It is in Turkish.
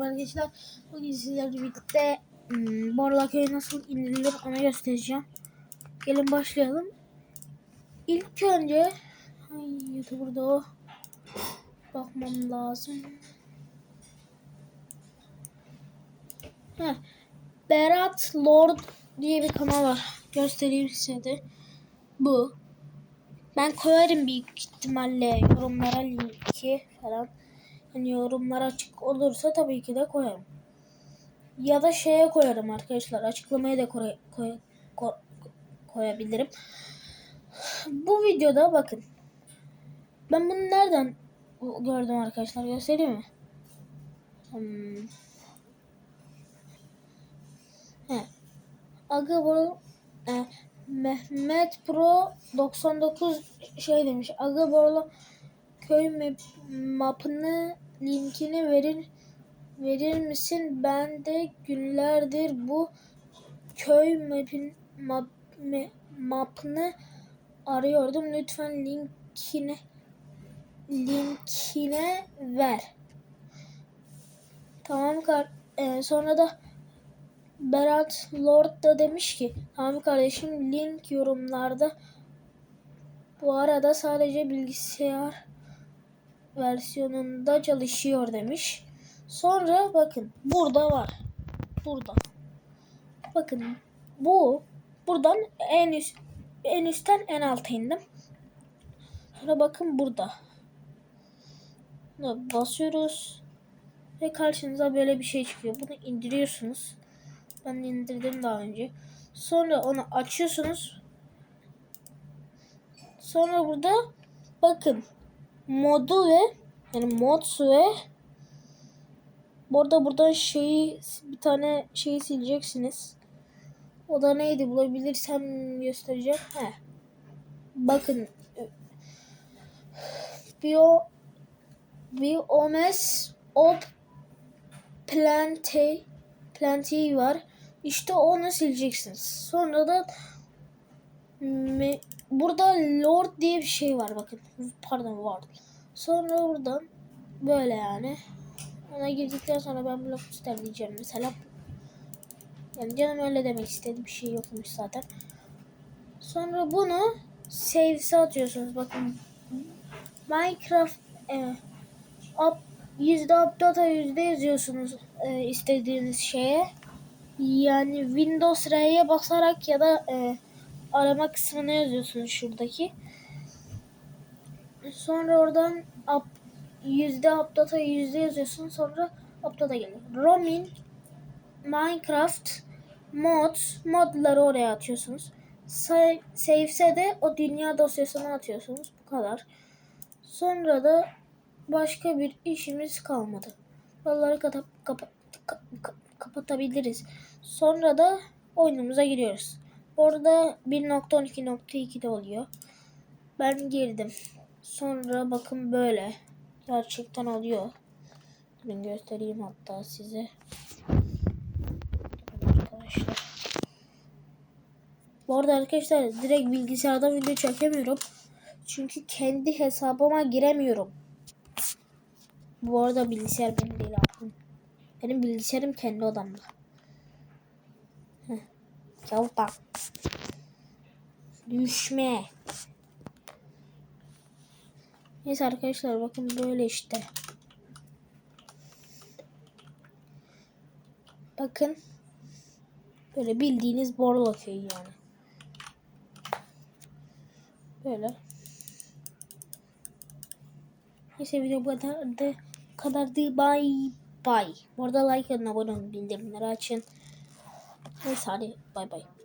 merhaba arkadaşlar. Bugün sizlerle birlikte hmm, Borla Köyü nasıl indirilir onu göstereceğim. Gelin başlayalım. İlk önce ay, YouTuber'da o bakmam lazım. Heh, Berat Lord diye bir kanal var. Göstereyim size de. Bu. Ben koyarım büyük ihtimalle yorumlara linki falan. Hani yorumlar açık olursa tabii ki de koyarım. Ya da şeye koyarım arkadaşlar. Açıklamaya da koy, koy, koy, koyabilirim. Bu videoda bakın. Ben bunu nereden gördüm arkadaşlar? Göstereyim mi? Hmm. He. Aga bu e, Mehmet Pro 99 şey demiş. Aga Borla köy map, mapını linkini verir verir misin? Ben de günlerdir bu köy mapin map, mapını arıyordum. Lütfen linkini linkine ver. Tamam kar. Ee, sonra da Berat Lord da demiş ki tamam kardeşim link yorumlarda bu arada sadece bilgisayar versiyonunda çalışıyor demiş. Sonra bakın burada var. Burada. Bakın bu buradan en üst en üstten en alta indim. Sonra bakın burada. Buna basıyoruz. Ve karşınıza böyle bir şey çıkıyor. Bunu indiriyorsunuz. Ben indirdim daha önce. Sonra onu açıyorsunuz. Sonra burada bakın modu ve yani mods ve burada buradan şeyi bir tane şeyi sileceksiniz. O da neydi bulabilirsem göstereceğim. He. Bakın Bio Biomes Op Plante Plenty var. İşte onu sileceksiniz. Sonra da burada Lord diye bir şey var bakın. Pardon Ward. Sonra buradan böyle yani. Ona girdikten sonra ben blok ister diyeceğim mesela. Yani canım öyle demek istedi bir şey yokmuş zaten. Sonra bunu save'e atıyorsunuz. Bakın Minecraft e, up, yüzde updata yüzde yazıyorsunuz e, istediğiniz şeye. Yani Windows R'ye basarak ya da e, arama kısmına yazıyorsunuz şuradaki. Sonra oradan up, yüzde updata yüzde yazıyorsun sonra updata geliyor. Roaming Minecraft mod modları oraya atıyorsunuz. Save'se de o dünya dosyasına atıyorsunuz. Bu kadar. Sonra da başka bir işimiz kalmadı. Buraları kapa, kapa, kapatabiliriz. Sonra da oyunumuza giriyoruz. Orada 1.12.2'de oluyor. Ben girdim. Sonra bakın böyle. Gerçekten oluyor. Ben göstereyim hatta size. Arkadaşlar. Bu arada arkadaşlar direkt bilgisayardan video çekemiyorum. Çünkü kendi hesabıma giremiyorum. Bu arada bilgisayar benim değil abi. Benim bilgisayarım kendi odamda. Yavpa. Düşme. Neyse arkadaşlar bakın böyle işte. Bakın. Böyle bildiğiniz Borla köyü yani. Böyle. Neyse video bu kadardı. kadardı. Bye bye. Bu arada like atın abone olun bildirimleri açın. 太惨了，拜拜。